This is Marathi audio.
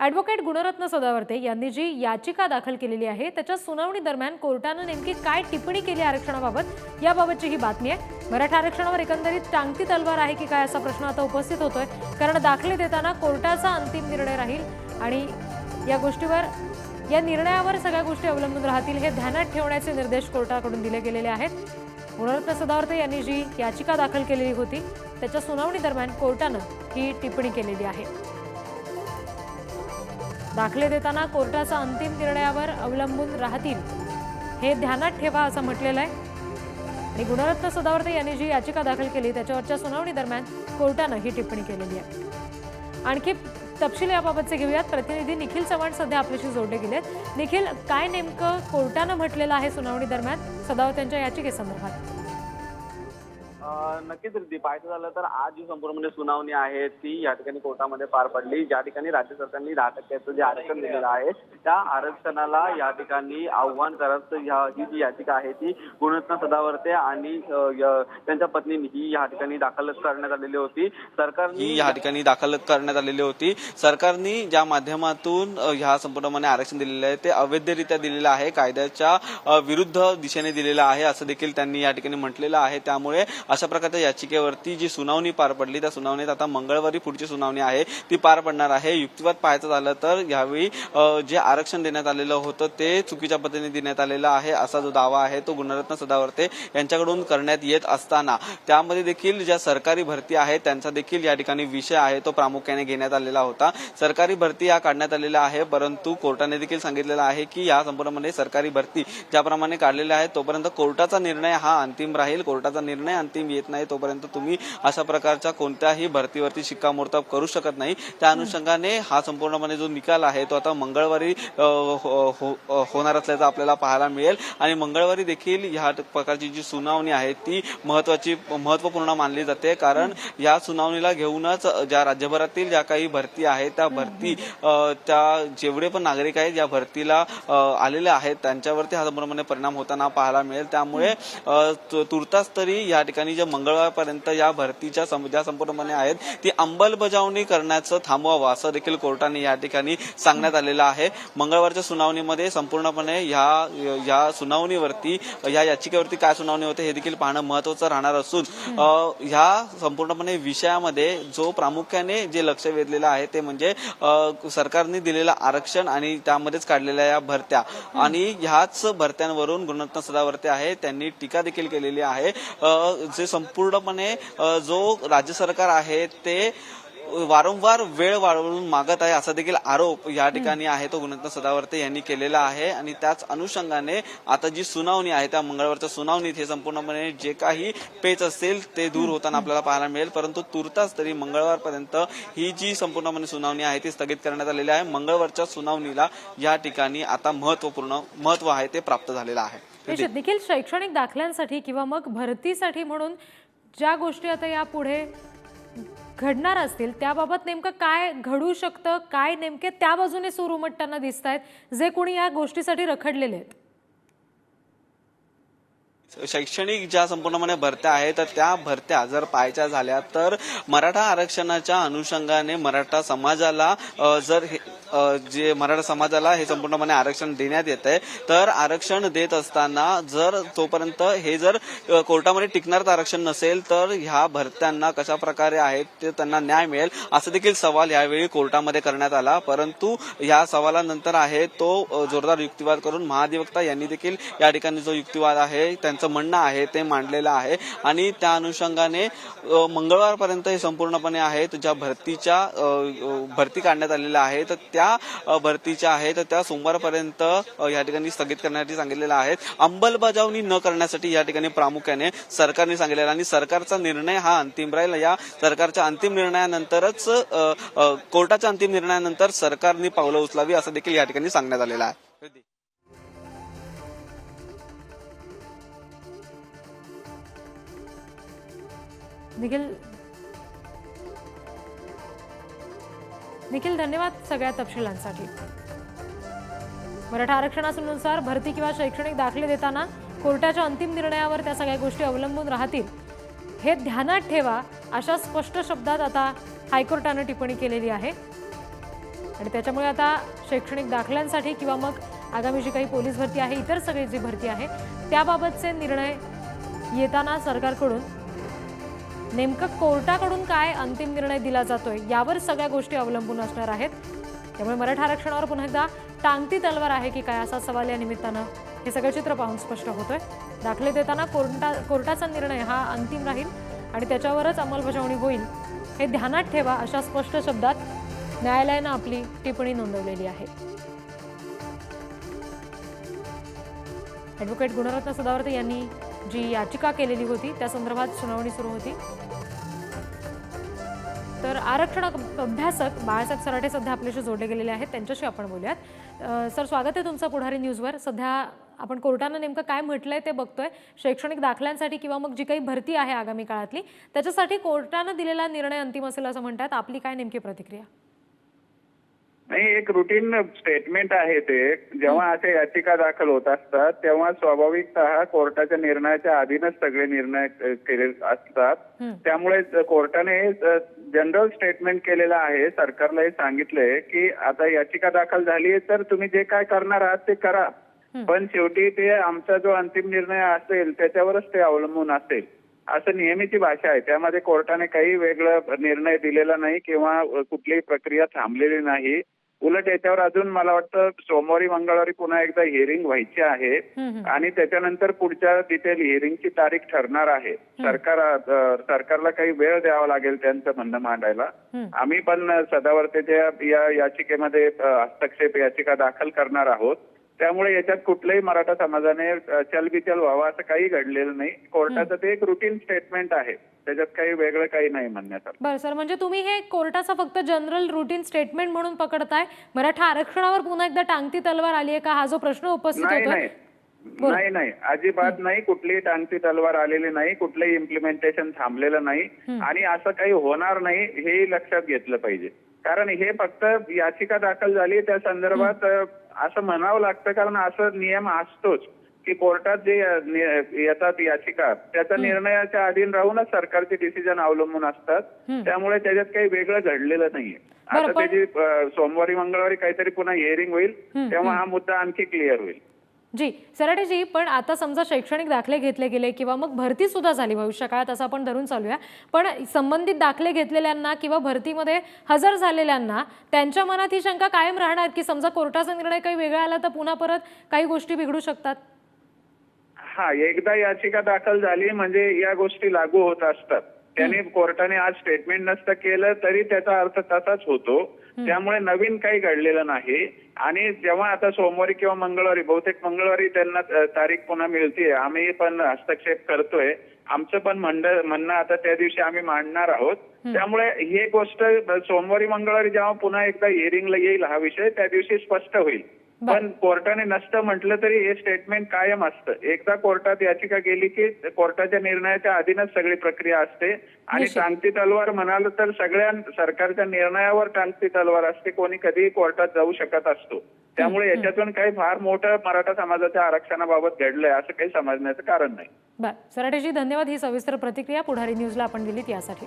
ॲडव्होकेट गुणरत्न सदावर्ते यांनी जी याचिका दाखल केलेली आहे त्याच्या सुनावणी दरम्यान कोर्टानं नेमकी काय टिप्पणी केली आरक्षणाबाबत याबाबतची ही बातमी आहे. मराठा आरक्षणावर एकंदरीत टांगती तलवार आहे की काय असा प्रश्न आता उपस्थित होतोय कारण दाखले देताना कोर्टाचा अंतिम निर्णय राहील आणि या गोष्टीवर या निर्णयावर सगळ्या गोष्टी अवलंबून राहतील हे ध्यानात ठेवण्याचे निर्देश कोर्टाकडून दिले गेलेले आहेत. गुणरत्न सदावर्ते यांनी जी याचिका दाखल केलेली होती त्याच्या सुनावणी दरम्यान कोर्टानं ही टिप्पणी केलेली आहे. दाखले देताना कोर्टाचा अंतिम निर्णयावर अवलंबून राहतील. हे ध्यानात ठेवा असं म्हटलेलं आहे. आणि गुणरत्न सदावर्ते यांनी जी याचिका दाखल केली त्याच्यावरच्या सुनावणी दरम्यान कोर्टानं ही टिप्पणी केलेली आहे. आणखी तपशील याबाबतचे घेऊयात. प्रतिनिधी निखिल चव्हाण सध्या आपल्याशी जोडले गेलेत. निखिल काय नेमकं कोर्टानं म्हटलेलं आहे सुनावणी दरम्यान सदावर्ते यांच्या याचिकेसंदर्भात? नक्कीच रिद्धी पाहायचं झालं तर आज जी संपूर्ण म्हणजे सुनावणी आहे ती या ठिकाणी कोर्टामध्ये पार पडली. ज्या ठिकाणी राज्य सरकारने दहा टक्क्याचं जे आरक्षण दिलेलं आहे त्या आरक्षणाला या ठिकाणी आव्हान करत ही जी याचिका आहे ती गुणरत्न सदावर्ते आणि त्यांच्या पत्नीने ही या ठिकाणी दाखल करण्यात आलेली होती. सरकारने या ठिकाणी दाखल करण्यात आलेली होती. सरकारने ज्या माध्यमातून ह्या संपूर्णपणे आरक्षण दिलेलं आहे ते अवैधरित्या दिलेलं आहे कायद्याच्या विरुद्ध दिशेने दिलेलं आहे असं देखील त्यांनी या ठिकाणी म्हटलेलं आहे. त्यामुळे अशा प्रकारच्या याचिकेवरती जी सुनावणी पार पडली त्या सुनावणीत आता मंगळवारी पुढची सुनावणी आहे. ती पार पडणार आहे. युक्तिवाद पाहायचं झालं तर यावेळी जे आरक्षण देण्यात आलेलं होतं ते चुकीच्या पद्धतीने देण्यात आलेलं आहे असा जो दावा आहे तो गुणरत्न सदावर्ते यांच्याकडून करण्यात येत असताना. त्यामध्ये देखील ज्या सरकारी भरती आहेत त्यांचा देखील या ठिकाणी विषय आहे तो प्रामुख्याने घेण्यात आलेला होता. सरकारी भरती या काढण्यात आलेल्या आहे परंतु कोर्टाने देखील सांगितलेलं आहे की या संपूर्णमध्ये सरकारी भरती ज्याप्रमाणे काढलेल्या आहे तोपर्यंत कोर्टाचा निर्णय हा अंतिम राहील. कोर्टाचा निर्णय अंतिम येत नाही तोपर्यंत तुम्ही अशा प्रकारचा कोणत्याही भरतीवरती शिक्कामोर्तब करू शकत नाही. त्या अनुषंगाने हा संपूर्णपणे जो निकाल आहे तो आता मंगळवारी हो-, हो होणार असल्याचं आपल्याला पाहायला मिळेल. आणि मंगळवारी देखील ह्या प्रकारची जी सुनावणी आहे ती महत्वाची महत्त्वपूर्ण मानली जाते. कारण या सुनावणीला घेऊनच ज्या राज्यभरातील ज्या काही भरती आहेत त्या भरती त्या जेवढे पण नागरिक आहेत या भरतीला आलेल्या आलेले आहेत त्यांच्यावरती हा संपूर्णपणे परिणाम होताना पाहायला मिळेल. त्यामुळे तुर्तास तरी या ठिकाणी ज्या मंगळवारपर्यंत या भरतीच्या ज्या संपूर्णपणे आहेत ती अंमलबजावणी करण्याचं थांबवावं असं देखील कोर्टाने या ठिकाणी सांगण्यात आलेलं आहे. मंगळवारच्या सुनावणीमध्ये संपूर्णपणे ह्या या सुनावणीवरती या याचिकेवरती काय सुनावणी होते हे देखील पाहणं महत्वाचं राहणार असून ह्या संपूर्णपणे विषयामध्ये जो प्रामुख्याने जे लक्ष वेधलेलं आहे ते म्हणजे सरकारने दिलेलं आरक्षण आणि त्यामध्येच काढलेल्या या भरत्या आणि ह्याच भरत्यांवरून गुणरत्न सदावर्ते आहे त्यांनी टीका देखील केलेली आहे. जे संपूर्णपणे जो राज्य सरकार आहे ते वारंवार वेळ वाढवून मागत आहे असा देखील आरोप या ठिकाणी आहे. तो गुणरत्न सदावर्ते यांनी केलेला आहे आणि त्याच अनुषंगाने आता जी सुनावणी आहे त्या मंगळवारच्या सुनावणीत हे संपूर्णपणे जे काही पेच असेल ते दूर होताना आपल्याला पाहायला मिळेल. परंतु तुर्तास तरी मंगळवारपर्यंत ही जी संपूर्णपणे सुनावणी आहे ती स्थगित करण्यात आलेली आहे. मंगळवारच्या सुनावणीला या ठिकाणी आता महत्त्वपूर्ण महत्त्व आहे ते प्राप्त झालेलं आहे. देखील शैक्षणिक दाखल्यांसाठी किंवा मग भरतीसाठी म्हणून ज्या गोष्टी आता यापुढे घडणार असतील त्याबाबत नेमकं काय घडू शकतं काय नेमके त्या बाजूने सूर उमटताना दिसत आहेत जे कोणी या गोष्टीसाठी रखडलेले आहेत? शैक्षणिक ज्या संपूर्णपणे भरत्या आहेत तर त्या भरत्या जर पाहायच्या झाल्या तर मराठा आरक्षणाच्या अनुषंगाने मराठा समाजाला जर हे जे मराठा समाजाला हे संपूर्णपणे आरक्षण देण्यात येत आहे तर आरक्षण देत असताना जर तोपर्यंत हे जर कोर्टामध्ये टिकणार आरक्षण नसेल तर ह्या भरत्यांना कशा प्रकारे आहेत ते त्यांना न्याय मिळेल असं देखील सवाल यावेळी कोर्टामध्ये करण्यात आला. परंतु या सवालानंतर आहे तो जोरदार युक्तिवाद करून महाधिवक्ता यांनी देखील या ठिकाणी जो युक्तिवाद आहे त्यांचं म्हणणं आहे ते मांडलेलं आहे. आणि त्या अनुषंगाने मंगळवारपर्यंत हे संपूर्णपणे आहेत ज्या भरतीच्या भरती काढण्यात आलेल्या आहेत त्या भरतीच्या भरतीच्या आहेत त्या सोमवारपर्यंत या ठिकाणी स्थगित करण्यासाठी सांगितलेलं आहे अंमलबजावणी न करण्यासाठी या ठिकाणी प्रामुख्याने सरकारने सांगितलेलं आणि सरकारचा निर्णय हा अंतिम राहील. या सरकारच्या अंतिम निर्णयानंतरच कोर्टाच्या अंतिम निर्णयानंतर सरकारने पावलं उचलावी असं देखील या ठिकाणी सांगण्यात आलेलं आहे. निखिल. निखिल धन्यवाद सगळ्या तपशिलांसाठी. मराठा आरक्षणानुसार भरती किंवा शैक्षणिक दाखले देताना कोर्टाच्या अंतिम निर्णयावर त्या सगळ्या गोष्टी अवलंबून राहतील. हे ध्यानात ठेवा अशा स्पष्ट शब्दात आता हायकोर्टानं टिप्पणी केलेली आहे. आणि त्याच्यामुळे आता शैक्षणिक दाखल्यांसाठी किंवा मग आगामी जी काही पोलीस भरती आहे इतर सगळी जी भरती आहे त्याबाबतचे निर्णय येताना सरकारकडून नेमकं कोर्टाकडून काय अंतिम निर्णय दिला जातोय यावर सगळ्या गोष्टी अवलंबून असणार आहेत. त्यामुळे मराठा आरक्षणावर पुन्हा एकदा टांगती तलवार आहे की काय असा सवाल या निमित्तानं हे सगळं चित्र पाहून स्पष्ट होतोय. दाखले देताना कोर्टा कोर्टाचा निर्णय हा अंतिम राहील आणि त्याच्यावरच अंमलबजावणी होईल हे ध्यानात ठेवा अशा स्पष्ट शब्दात न्यायालयानं आपली टिप्पणी नोंदवलेली आहे. ॲडव्होकेट गुणरत्न सदावर्ते यांनी जी याचिका केलेली होती त्या संदर्भात सुनावणी सुरू होती. तर आरक्षण अभ्यासक बाळासाहेब सराठे सध्या आपल्याशी जोडले गेलेले आहेत. त्यांच्याशी आपण बोलूयात. सर स्वागत आहे तुमचं पुढारी न्यूजवर. सध्या आपण कोर्टानं नेमकं काय म्हटलंय ते बघतोय. शैक्षणिक दाखल्यांसाठी किंवा मग जी काही भरती आहे आगामी काळातली त्याच्यासाठी कोर्टानं दिलेला निर्णय अंतिम असेल असं म्हणतात. आपली काय नेमकी प्रतिक्रिया? नाही एक रुटीन स्टेटमेंट आहे ते. जेव्हा अशा याचिका दाखल होत असतात तेव्हा स्वाभाविकतः कोर्टाच्या निर्णयाच्या अधीनच सगळे निर्णय केले असतात. त्यामुळे कोर्टाने जनरल स्टेटमेंट केलेलं आहे. सरकारला हे सांगितलंय की आता याचिका दाखल झाली तर तुम्ही जे काय करणार आहात ते करा. पण शेवटी ते आमचा जो अंतिम निर्णय असेल त्याच्यावरच ते अवलंबून असेल असं नेहमीची भाषा आहे. त्यामध्ये कोर्टाने काही वेगळं निर्णय दिलेला नाही किंवा कुठलीही प्रक्रिया थांबलेली नाही. उलट याच्यावर अजून मला वाटतं सोमवारी मंगळवारी पुन्हा एकदा हिअरिंग व्हायची आहे. आणि त्याच्यानंतर पुढच्या डिटेल हिअरिंगची तारीख ठरणार आहे. सरकार सरकारला काही वेळ द्यावा लागेल त्यांचं म्हणणं मांडायला. आम्ही पण सदावर्तेच्या या याचिकेमध्ये हस्तक्षेप याचिका दाखल करणार आहोत. त्यामुळे याच्यात कुठल्याही मराठा समाजाने चलबिचल व्हावा असं काही घडलेलं नाही. कोर्टाचं ते एक रुटीन स्टेटमेंट आहे. त्याच्यात काही वेगळं काही नाही म्हणण्यासारखं. बरं सर म्हणजे तुम्ही हे कोर्टाचा फक्त जनरल रुटीन स्टेटमेंट म्हणून पकडताय. मराठा आरक्षणावर पुन्हा एकदा टांगती तलवार आली आहे का? हा जो प्रश्न उपस्थित नाही होतोय. नाही. नाही अजिबात नाही. कुठलीही टांगती तलवार आलेली नाही. कुठलंही इम्प्लिमेंटेशन थांबलेलं नाही. आणि असं काही होणार नाही हेही लक्षात घेतलं पाहिजे. कारण हे फक्त याचिका दाखल झाली त्या संदर्भात असं म्हणावं लागतं कारण असं नियम असतोच की कोर्टात जे येतात याचिका त्याचा निर्णयाच्या अधीन राहूनच सरकारचे डिसिजन अवलंबून असतात. त्यामुळे त्याच्यात काही वेगळं घडलेलं नाहीये. आता त्याची सोमवारी मंगळवारी काहीतरी पुन्हा हिअरिंग होईल तेव्हा हा. मुद्दा आणखी क्लिअर होईल. जी सराटेजी पण आता समजा शैक्षणिक दाखले घेतले गेले किंवा मग भरती सुद्धा झाली भविष्यकाळात असं आपण धरून चालूया. पण संबंधित दाखले घेतलेल्यांना किंवा भरतीमध्ये हजर झालेल्यांना त्यांच्या मनात ही शंका कायम राहणार की समजा कोर्टाचा निर्णय काही वेगळा आला तर पुन्हा परत काही गोष्टी बिघडू शकतात? हा एकदा याचिका दाखल झाली म्हणजे या गोष्टी लागू होत असतात. त्याने कोर्टाने आज स्टेटमेंट नसतं केलं तरी त्याचा अर्थ तसाच होतो. त्यामुळे नवीन काही घडलेलं नाही. आणि जेव्हा आता सोमवारी किंवा मंगळवारी बहुतेक मंगळवारी त्यांना तारीख पुन्हा मिळते आम्ही पण हस्तक्षेप करतोय. आमचं पण म्हणणं म्हणणं आता त्या दिवशी आम्ही मांडणार आहोत. त्यामुळे हे गोष्ट सोमवारी मंगळवारी जेव्हा पुन्हा एकदा हिअरिंगला येईल हा विषय त्या दिवशी स्पष्ट होईल. पण कोर्टाने नसतं म्हटलं तरी हे स्टेटमेंट कायम असतं. एकदा कोर्टात याचिका गेली की कोर्टाच्या निर्णयाच्या अधीनच सगळी प्रक्रिया असते. आणि. टांगती तलवार म्हणाल तर सगळ्या सरकारच्या निर्णयावर टांगती तलवार असते. कोणी कधीही कोर्टात जाऊ शकत असतो. त्यामुळे याच्यातून काही फार मोठं मराठा समाजाच्या आरक्षणाबाबत घडलंय असं काही समजण्याचं कारण नाही. बरं. सराटेजी धन्यवाद. ही सविस्तर प्रतिक्रिया पुढारी न्यूजला आपण दिलीत यासाठी.